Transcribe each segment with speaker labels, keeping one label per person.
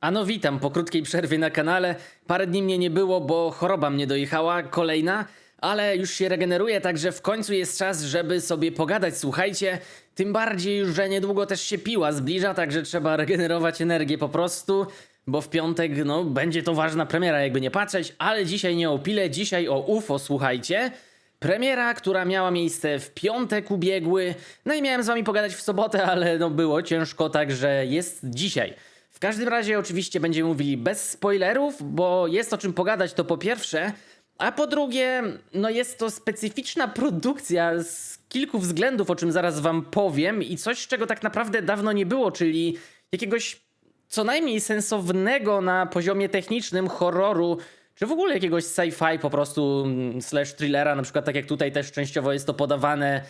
Speaker 1: Ano witam po krótkiej przerwie na kanale. Parę dni mnie nie było, bo choroba mnie dojechała, kolejna, ale już się regeneruję, także w końcu jest czas, żeby sobie pogadać, słuchajcie. Tym bardziej, że niedługo też się piła zbliża, także trzeba regenerować energię po prostu, bo w piątek, no, będzie to ważna premiera, jakby nie patrzeć, ale dzisiaj nie o pile, dzisiaj o UFO, słuchajcie. Premiera, która miała miejsce w piątek ubiegły. No i miałem z wami pogadać w sobotę, ale no było ciężko, także jest dzisiaj. W każdym razie oczywiście będziemy mówili bez spoilerów, bo jest o czym pogadać to po pierwsze, a po drugie, no jest to specyficzna produkcja z kilku względów, o czym zaraz wam powiem i coś, czego tak naprawdę dawno nie było, czyli jakiegoś co najmniej sensownego na poziomie technicznym horroru, czy w ogóle jakiegoś sci-fi po prostu mm, slash thrillera, na przykład tak jak tutaj też częściowo jest to podawane,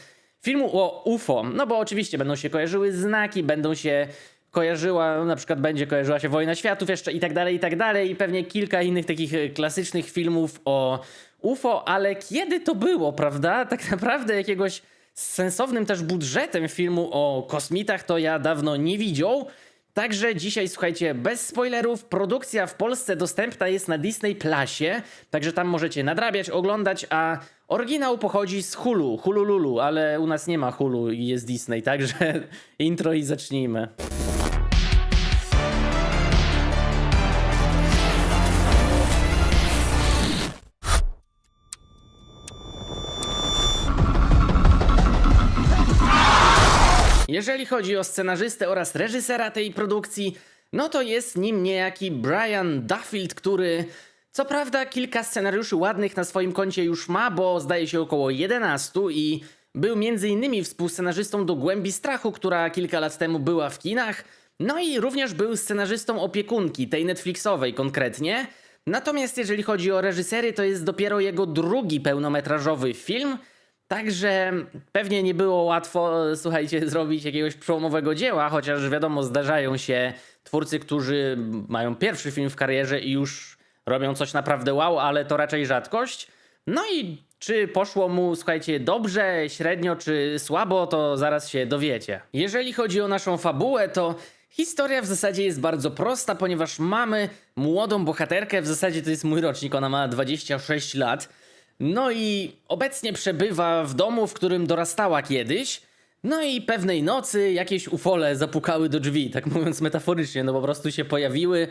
Speaker 1: filmu o UFO. No bo oczywiście będą się kojarzyły znaki, będą się kojarzyła, na przykład będzie kojarzyła się Wojna Światów jeszcze i tak dalej, i tak dalej i pewnie kilka innych takich e, klasycznych filmów o UFO, ale kiedy to było, prawda? Tak naprawdę jakiegoś sensownym też budżetem filmu o kosmitach to ja dawno nie widział. Także dzisiaj słuchajcie, bez spoilerów, produkcja w Polsce dostępna jest na Disney Plusie, także tam możecie nadrabiać, oglądać, a oryginał pochodzi z Hulu, Hulululu, ale u nas nie ma Hulu i jest Disney, także intro i zacznijmy. Jeżeli chodzi o scenarzystę oraz reżysera tej produkcji, no to jest nim niejaki Brian Duffield, który co prawda kilka scenariuszy ładnych na swoim koncie już ma, bo zdaje się około 11 i był m.in. współscenarzystą do Głębi Strachu, która kilka lat temu była w kinach, no i również był scenarzystą opiekunki, tej Netflixowej konkretnie. Natomiast jeżeli chodzi o reżysery, to jest dopiero jego drugi pełnometrażowy film, Także pewnie nie było łatwo, słuchajcie, zrobić jakiegoś przełomowego dzieła, chociaż wiadomo, zdarzają się twórcy, którzy mają pierwszy film w karierze i już robią coś naprawdę wow, ale to raczej rzadkość. No i czy poszło mu, słuchajcie, dobrze, średnio czy słabo, to zaraz się dowiecie. Jeżeli chodzi o naszą fabułę, to historia w zasadzie jest bardzo prosta, ponieważ mamy młodą bohaterkę, w zasadzie to jest mój rocznik, ona ma 26 lat. No i obecnie przebywa w domu, w którym dorastała kiedyś. No i pewnej nocy jakieś ufole zapukały do drzwi, tak mówiąc metaforycznie, no po prostu się pojawiły,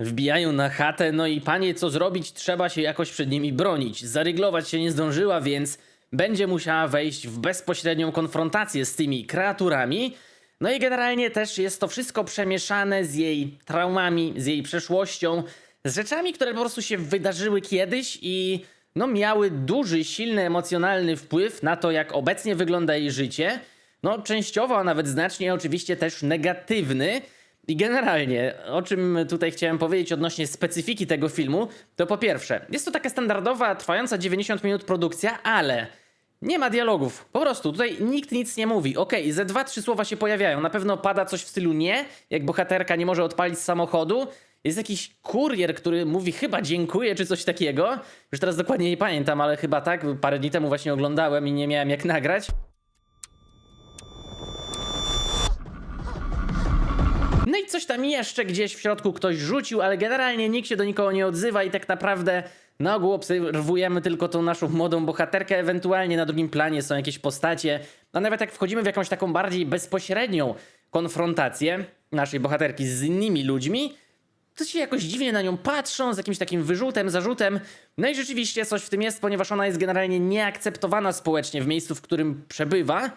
Speaker 1: wbijają na chatę, no i panie, co zrobić? Trzeba się jakoś przed nimi bronić. Zaryglować się nie zdążyła, więc będzie musiała wejść w bezpośrednią konfrontację z tymi kreaturami. No i generalnie też jest to wszystko przemieszane z jej traumami, z jej przeszłością, z rzeczami, które po prostu się wydarzyły kiedyś i no miały duży, silny emocjonalny wpływ na to, jak obecnie wygląda jej życie. No częściowo, a nawet znacznie oczywiście też negatywny. I generalnie, o czym tutaj chciałem powiedzieć odnośnie specyfiki tego filmu, to po pierwsze, jest to taka standardowa, trwająca 90 minut produkcja, ale nie ma dialogów. Po prostu tutaj nikt nic nie mówi. Okej, ze dwa, trzy słowa się pojawiają. Na pewno pada coś w stylu nie, jak bohaterka nie może odpalić samochodu. Jest jakiś kurier, który mówi chyba dziękuję, czy coś takiego. Już teraz dokładnie nie pamiętam, ale chyba tak. Parę dni temu właśnie oglądałem i nie miałem jak nagrać. No i coś tam jeszcze gdzieś w środku ktoś rzucił, ale generalnie nikt się do nikogo nie odzywa i tak naprawdę na ogół obserwujemy tylko tą naszą młodą bohaterkę, ewentualnie na drugim planie są jakieś postacie, a nawet jak wchodzimy w jakąś taką bardziej bezpośrednią konfrontację naszej bohaterki z innymi ludźmi, to się jakoś dziwnie na nią patrzą, z jakimś takim wyrzutem, zarzutem. No i rzeczywiście coś w tym jest, ponieważ ona jest generalnie nieakceptowana społecznie w miejscu, w którym przebywa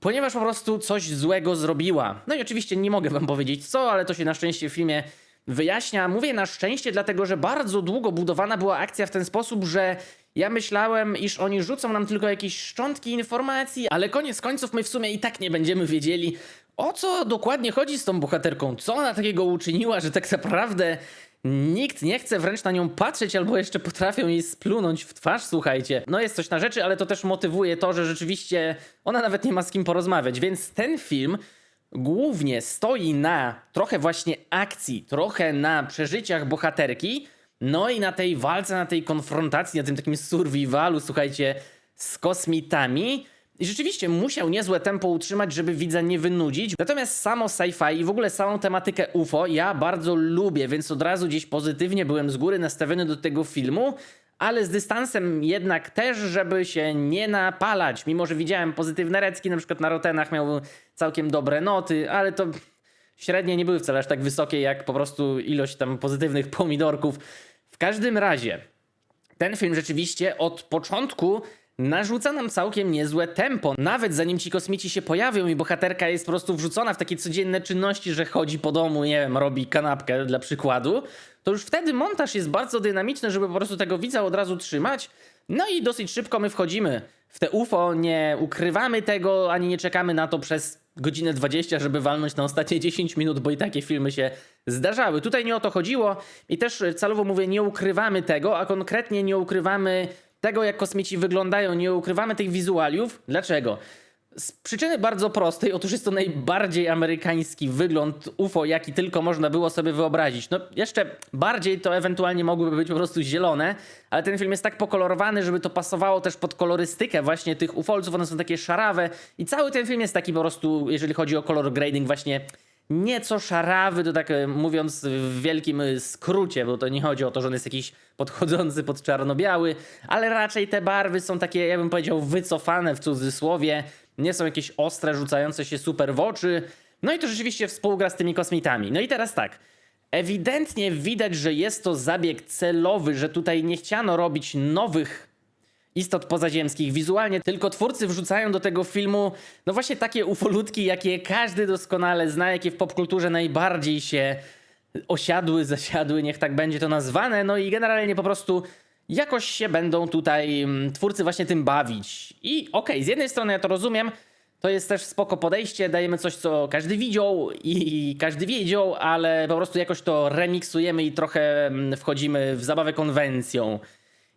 Speaker 1: ponieważ po prostu coś złego zrobiła. No i oczywiście nie mogę wam powiedzieć co, ale to się na szczęście w filmie wyjaśnia. Mówię na szczęście, dlatego że bardzo długo budowana była akcja w ten sposób, że ja myślałem, iż oni rzucą nam tylko jakieś szczątki informacji, ale koniec końców my w sumie i tak nie będziemy wiedzieli, o co dokładnie chodzi z tą bohaterką, co ona takiego uczyniła, że tak naprawdę Nikt nie chce wręcz na nią patrzeć, albo jeszcze potrafią jej splunąć w twarz, słuchajcie. No jest coś na rzeczy, ale to też motywuje to, że rzeczywiście ona nawet nie ma z kim porozmawiać, więc ten film głównie stoi na trochę właśnie akcji, trochę na przeżyciach bohaterki, no i na tej walce, na tej konfrontacji, na tym takim survivalu, słuchajcie, z kosmitami. I rzeczywiście musiał niezłe tempo utrzymać, żeby widza nie wynudzić. Natomiast samo sci-fi i w ogóle samą tematykę UFO ja bardzo lubię, więc od razu gdzieś pozytywnie byłem z góry nastawiony do tego filmu. Ale z dystansem jednak też, żeby się nie napalać. Mimo, że widziałem pozytywne recki, na przykład na Rotenach miał całkiem dobre noty, ale to średnie nie były wcale aż tak wysokie, jak po prostu ilość tam pozytywnych pomidorków. W każdym razie, ten film rzeczywiście od początku narzuca nam całkiem niezłe tempo. Nawet zanim ci kosmici się pojawią i bohaterka jest po prostu wrzucona w takie codzienne czynności, że chodzi po domu, nie wiem, robi kanapkę dla przykładu, to już wtedy montaż jest bardzo dynamiczny, żeby po prostu tego widza od razu trzymać. No i dosyć szybko my wchodzimy w te UFO, nie ukrywamy tego, ani nie czekamy na to przez godzinę 20, żeby walnąć na ostatnie 10 minut, bo i takie filmy się zdarzały. Tutaj nie o to chodziło i też celowo mówię, nie ukrywamy tego, a konkretnie nie ukrywamy tego, jak kosmici wyglądają, nie ukrywamy tych wizualiów. Dlaczego? Z przyczyny bardzo prostej, otóż jest to najbardziej amerykański wygląd UFO, jaki tylko można było sobie wyobrazić. No jeszcze bardziej to ewentualnie mogłyby być po prostu zielone, ale ten film jest tak pokolorowany, żeby to pasowało też pod kolorystykę właśnie tych ufolców, one są takie szarawe i cały ten film jest taki po prostu, jeżeli chodzi o color grading właśnie nieco szarawy, to tak e, mówiąc w wielkim e, skrócie, bo to nie chodzi o to, że on jest jakiś podchodzący pod czarno-biały, ale raczej te barwy są takie, ja bym powiedział, wycofane w cudzysłowie, nie są jakieś ostre, rzucające się super w oczy. No i to rzeczywiście współgra z tymi kosmitami. No i teraz tak. Ewidentnie widać, że jest to zabieg celowy, że tutaj nie chciano robić nowych istot pozaziemskich wizualnie, tylko twórcy wrzucają do tego filmu no właśnie takie ufolutki, jakie każdy doskonale zna, jakie w popkulturze najbardziej się osiadły, zasiadły, niech tak będzie to nazwane, no i generalnie po prostu jakoś się będą tutaj mm, twórcy właśnie tym bawić. I okej, z jednej strony ja to rozumiem, to jest też spoko podejście, dajemy coś, co każdy widział i każdy wiedział, ale po prostu jakoś to remiksujemy i trochę mm, wchodzimy w zabawę konwencją.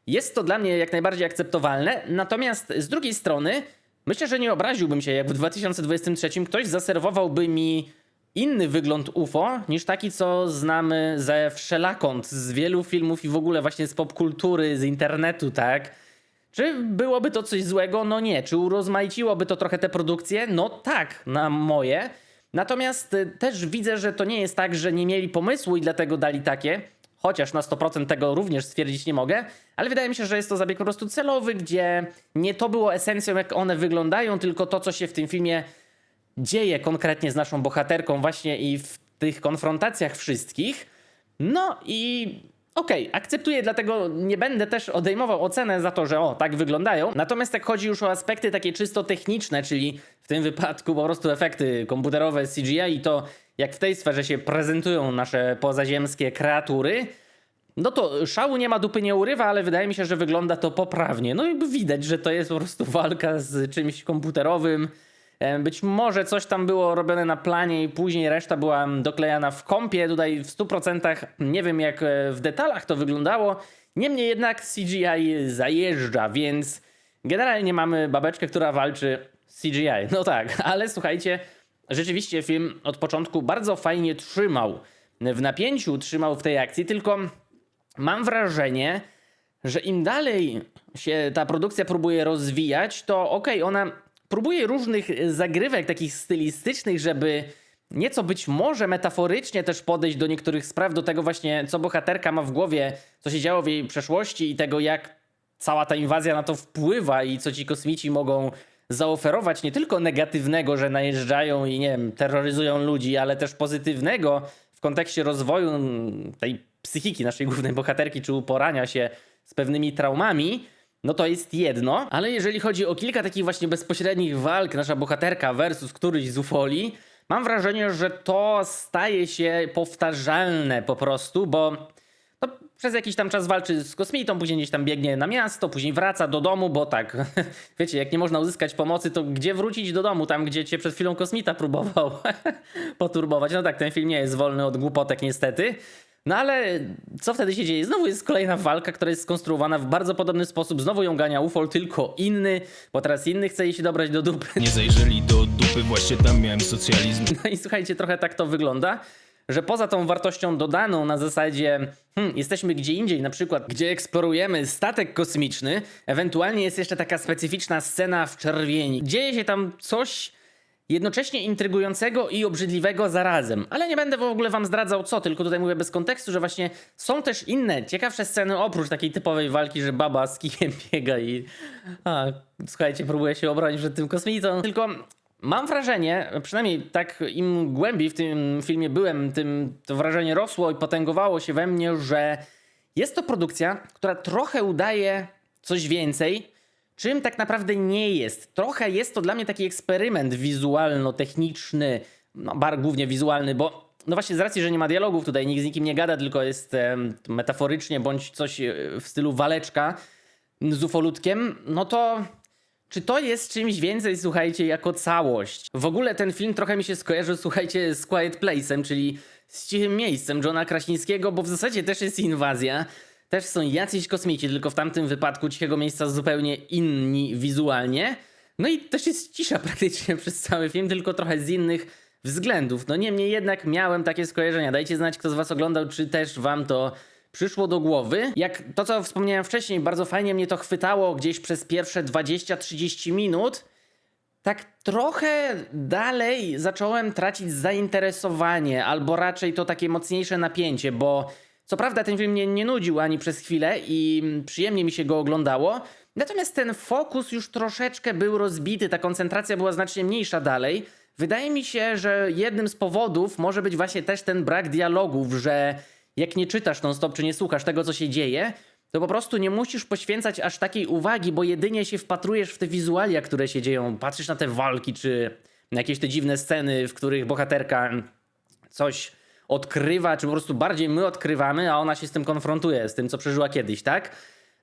Speaker 1: Jest to dla mnie jak najbardziej akceptowalne, natomiast z drugiej strony myślę, że nie obraziłbym się, jak w 2023 ktoś zaserwowałby mi inny wygląd UFO niż taki, co znamy ze wszelakąt, z wielu filmów i w ogóle właśnie z popkultury, z internetu, tak? Czy byłoby to coś złego? No nie. Czy urozmaiciłoby to trochę te produkcje? No tak, na moje. Natomiast y, też widzę, że to nie jest tak, że nie mieli pomysłu i dlatego dali takie. Chociaż na 100% tego również stwierdzić nie mogę, ale wydaje mi się, że jest to zabieg po prostu celowy, gdzie nie to było esencją, jak one wyglądają, tylko to, co się w tym filmie dzieje konkretnie z naszą bohaterką, właśnie i w tych konfrontacjach wszystkich. No i okej, akceptuję, dlatego nie będę też odejmował ocenę za to, że o, tak wyglądają. Natomiast jak chodzi już o aspekty takie czysto techniczne, czyli w tym wypadku po prostu efekty komputerowe CGI i to, jak w tej sferze się prezentują nasze pozaziemskie kreatury, no to szału nie ma, dupy nie urywa, ale wydaje mi się, że wygląda to poprawnie. No i widać, że to jest po prostu walka z czymś komputerowym. Em, Być może coś tam było robione na planie i później reszta była doklejana w kompie. Tutaj w 100% nie wiem jak e, w detalach to wyglądało. Niemniej jednak CGI zajeżdża, więc generalnie mamy babeczkę, która walczy CGI. No tak, ale słuchajcie, rzeczywiście film od początku bardzo fajnie trzymał. W napięciu, trzymał w tej akcji, tylko mam wrażenie, że im dalej się ta produkcja próbuje rozwijać, to okej, ona próbuje różnych zagrywek takich stylistycznych, żeby nieco być może metaforycznie też podejść do niektórych spraw, do tego właśnie, co bohaterka ma w głowie, co się działo w jej przeszłości i tego, jak cała ta inwazja na to wpływa i co ci kosmici mogą zaoferować nie tylko negatywnego, że najeżdżają i nie wiem, terroryzują ludzi, ale też pozytywnego w kontekście rozwoju mm, tej psychiki naszej głównej bohaterki, czy uporania się z pewnymi traumami, no to jest jedno, ale jeżeli chodzi o kilka takich właśnie bezpośrednich walk, nasza bohaterka versus któryś z ufoli, mam wrażenie, że to staje się powtarzalne po prostu, bo przez jakiś tam czas walczy z kosmitą, później gdzieś tam biegnie na miasto, później wraca do domu, bo tak, wiecie, jak nie można uzyskać pomocy, to gdzie wrócić do domu? Tam, gdzie cię przed chwilą kosmita próbował poturbować. No tak, ten film nie jest wolny od głupotek niestety. No ale co wtedy się dzieje? Znowu jest kolejna walka, która jest skonstruowana w bardzo podobny sposób. Znowu ją gania ufol, tylko inny, bo teraz inny chce jej się dobrać do dupy.
Speaker 2: Nie zajrzeli do dupy, właśnie tam miałem socjalizm.
Speaker 1: No i słuchajcie, trochę tak to wygląda. Że poza tą wartością dodaną na zasadzie hmm, jesteśmy gdzie indziej, na przykład gdzie eksplorujemy statek kosmiczny, ewentualnie jest jeszcze taka specyficzna scena w czerwieni. Dzieje się tam coś jednocześnie intrygującego i obrzydliwego zarazem. Ale nie będę w ogóle wam zdradzał co, tylko tutaj mówię bez kontekstu, że właśnie są też inne, ciekawsze sceny oprócz takiej typowej walki, że baba z kijem biega i a, słuchajcie, próbuje się obronić przed tym kosmitą. Tylko mam wrażenie, przynajmniej tak im głębiej w tym filmie byłem, tym to wrażenie rosło i potęgowało się we mnie, że jest to produkcja, która trochę udaje coś więcej, czym tak naprawdę nie jest. Trochę jest to dla mnie taki eksperyment wizualno-techniczny, no bar głównie wizualny, bo no właśnie z racji, że nie ma dialogów tutaj, nikt z nikim nie gada, tylko jest metaforycznie bądź coś e, w stylu waleczka z ufolutkiem, no to czy to jest czymś więcej, słuchajcie, jako całość? W ogóle ten film trochę mi się skojarzył, słuchajcie, z Quiet Place'em, czyli z cichym miejscem Johna Krasińskiego, bo w zasadzie też jest inwazja. Też są jacyś kosmici, tylko w tamtym wypadku cichego miejsca zupełnie inni wizualnie. No i też jest cisza praktycznie przez cały film, tylko trochę z innych względów. No niemniej jednak miałem takie skojarzenia. Dajcie znać, kto z was oglądał, czy też wam to przyszło do głowy. Jak to, co wspomniałem wcześniej, bardzo fajnie mnie to chwytało gdzieś przez pierwsze 20-30 minut. Tak trochę dalej zacząłem tracić zainteresowanie, albo raczej to takie mocniejsze napięcie, bo co prawda ten film mnie nie nudził ani przez chwilę i przyjemnie mi się go oglądało, natomiast ten fokus już troszeczkę był rozbity, ta koncentracja była znacznie mniejsza dalej. Wydaje mi się, że jednym z powodów może być właśnie też ten brak dialogów, że jak nie czytasz non-stop czy nie słuchasz tego, co się dzieje, to po prostu nie musisz poświęcać aż takiej uwagi, bo jedynie się wpatrujesz w te wizualia, które się dzieją. Patrzysz na te walki, czy na jakieś te dziwne sceny, w których bohaterka coś odkrywa, czy po prostu bardziej my odkrywamy, a ona się z tym konfrontuje, z tym, co przeżyła kiedyś, tak?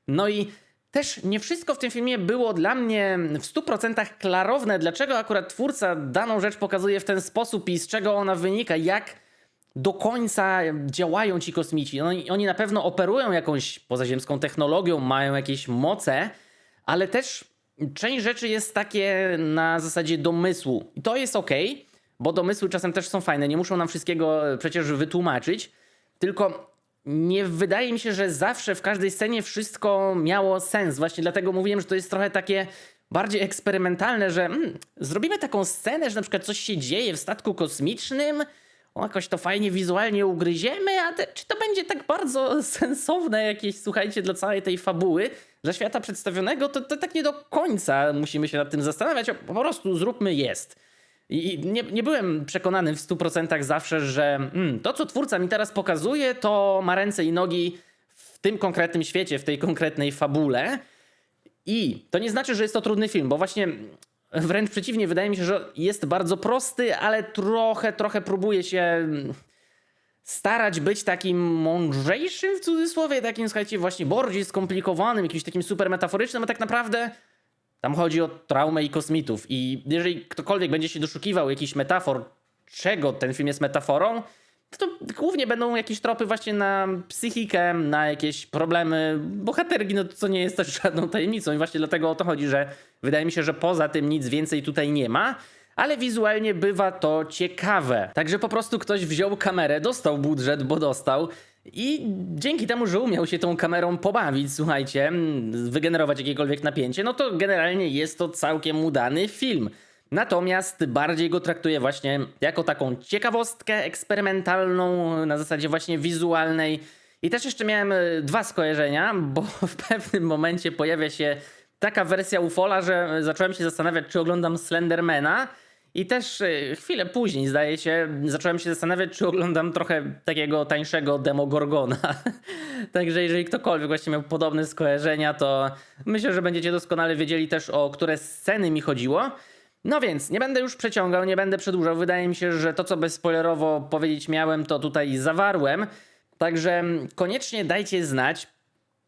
Speaker 1: No i też nie wszystko w tym filmie było dla mnie w 100% klarowne, dlaczego akurat twórca daną rzecz pokazuje w ten sposób i z czego ona wynika, jak do końca działają ci kosmici. No, i oni na pewno operują jakąś pozaziemską technologią, mają jakieś moce, ale też część rzeczy jest takie na zasadzie domysłu. I to jest ok, bo domysły czasem też są fajne, nie muszą nam wszystkiego e, przecież wytłumaczyć, tylko nie wydaje mi się, że zawsze w każdej scenie wszystko miało sens. Właśnie dlatego mówiłem, że to jest trochę takie bardziej eksperymentalne, że mm, zrobimy taką scenę, że na przykład coś się dzieje w statku kosmicznym, jakoś to fajnie wizualnie ugryziemy, a te, czy to będzie tak bardzo sensowne jakieś, słuchajcie, dla całej tej fabuły, dla świata przedstawionego, to, to tak nie do końca musimy się nad tym zastanawiać, po prostu zróbmy jest. I nie, nie byłem przekonany w 100% zawsze, że mm, to, co twórca mi teraz pokazuje, to ma ręce i nogi w tym konkretnym świecie, w tej konkretnej fabule. I to nie znaczy, że jest to trudny film, bo właśnie wręcz przeciwnie, wydaje mi się, że jest bardzo prosty, ale trochę, trochę próbuje się starać być takim mądrzejszym w cudzysłowie, takim, słuchajcie, właśnie bardziej skomplikowanym, jakimś takim super metaforycznym, a tak naprawdę tam chodzi o traumę i kosmitów. I jeżeli ktokolwiek będzie się doszukiwał jakichś metafor, czego ten film jest metaforą, to głównie będą jakieś tropy właśnie na psychikę, na jakieś problemy bohaterki, no co nie jest też żadną tajemnicą i właśnie dlatego o to chodzi, że wydaje mi się, że poza tym nic więcej tutaj nie ma, ale wizualnie bywa to ciekawe. Także po prostu ktoś wziął kamerę, dostał budżet, bo dostał i dzięki temu, że umiał się tą kamerą pobawić, słuchajcie, wygenerować jakiekolwiek napięcie, no to generalnie jest to całkiem udany film. Natomiast bardziej go traktuję właśnie jako taką ciekawostkę eksperymentalną, na zasadzie właśnie wizualnej. I też jeszcze miałem e, dwa skojarzenia, bo w pewnym momencie pojawia się taka wersja Ufola, że zacząłem się zastanawiać, czy oglądam Slendermana. I też e, chwilę później, zdaje się, zacząłem się zastanawiać, czy oglądam trochę takiego tańszego Demogorgona. Także jeżeli ktokolwiek właśnie miał podobne skojarzenia, to myślę, że będziecie doskonale wiedzieli też, o które sceny mi chodziło. No więc, nie będę już przeciągał, nie będę przedłużał. Wydaje mi się, że to, co bezspoilerowo powiedzieć miałem, to tutaj zawarłem. Także koniecznie dajcie znać,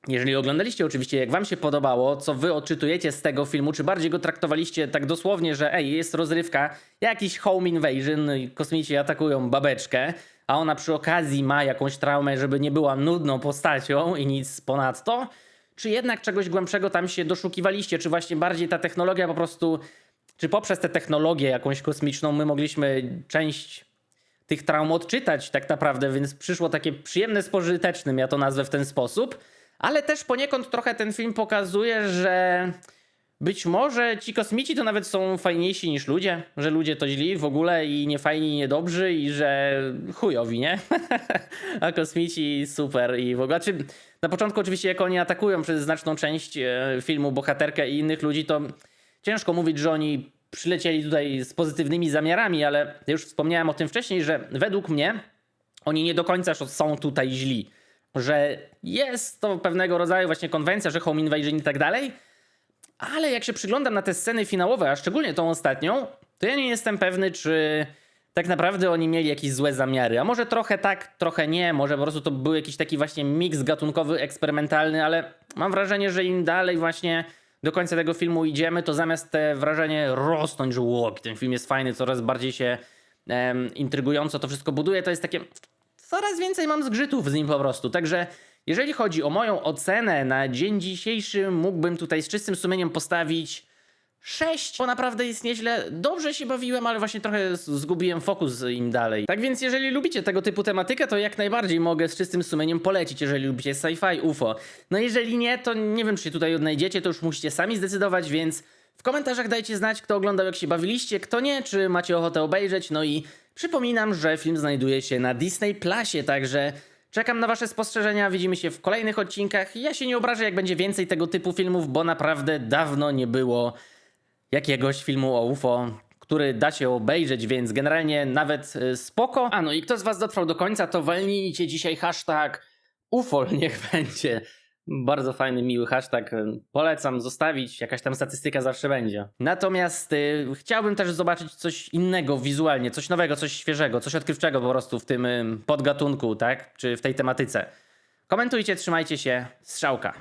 Speaker 1: jeżeli oglądaliście oczywiście, jak wam się podobało, co wy odczytujecie z tego filmu, czy bardziej go traktowaliście tak dosłownie, że ej, jest rozrywka, jakiś home invasion, kosmici atakują babeczkę, a ona przy okazji ma jakąś traumę, żeby nie była nudną postacią i nic ponadto, czy jednak czegoś głębszego tam się doszukiwaliście, czy właśnie bardziej ta technologia po prostu, czy poprzez tę technologię jakąś kosmiczną my mogliśmy część tych traum odczytać tak naprawdę, więc przyszło takie przyjemne z pożytecznym, ja to nazwę w ten sposób. Ale też poniekąd trochę ten film pokazuje, że być może ci kosmici to nawet są fajniejsi niż ludzie, że ludzie to źli w ogóle i niefajni i niedobrzy i że chujowi, nie? A kosmici super i w ogóle. Znaczy, na początku oczywiście jak oni atakują przez znaczną część e, filmu bohaterkę i innych ludzi, to ciężko mówić, że oni przylecieli tutaj z pozytywnymi zamiarami, ale już wspomniałem o tym wcześniej, że według mnie oni nie do końca są tutaj źli. Że jest to pewnego rodzaju właśnie konwencja, że home invasion i tak dalej, ale jak się przyglądam na te sceny finałowe, a szczególnie tą ostatnią, to ja nie jestem pewny, czy tak naprawdę oni mieli jakieś złe zamiary. A może trochę tak, trochę nie, może po prostu to był jakiś taki właśnie miks gatunkowy, eksperymentalny, ale mam wrażenie, że im dalej właśnie do końca tego filmu idziemy, to zamiast te wrażenie rosnąć, że łok, ten film jest fajny, coraz bardziej się em, intrygująco to wszystko buduje, to jest takie coraz więcej mam zgrzytów z nim po prostu. Także jeżeli chodzi o moją ocenę na dzień dzisiejszy, mógłbym tutaj z czystym sumieniem postawić 6, bo naprawdę jest nieźle. Dobrze się bawiłem, ale właśnie trochę zgubiłem fokus im dalej. Tak więc jeżeli lubicie tego typu tematykę, to jak najbardziej mogę z czystym sumieniem polecić, jeżeli lubicie sci-fi, UFO. No jeżeli nie, to nie wiem, czy się tutaj odnajdziecie, to już musicie sami zdecydować, więc w komentarzach dajcie znać, kto oglądał, jak się bawiliście, kto nie, czy macie ochotę obejrzeć. No i przypominam, że film znajduje się na Disney Plusie, także czekam na wasze spostrzeżenia. Widzimy się w kolejnych odcinkach. Ja się nie obrażę, jak będzie więcej tego typu filmów, bo naprawdę dawno nie było jakiegoś filmu o UFO, który da się obejrzeć, więc generalnie nawet y, spoko. A no i kto z was dotrwał do końca, to walnijcie dzisiaj hashtag UFO niech będzie. Bardzo fajny, miły hashtag. y, Polecam zostawić, jakaś tam statystyka zawsze będzie. Natomiast y, chciałbym też zobaczyć coś innego wizualnie, coś nowego, coś świeżego, coś odkrywczego po prostu w tym y, podgatunku, tak? Czy w tej tematyce. Komentujcie, trzymajcie się, strzałka.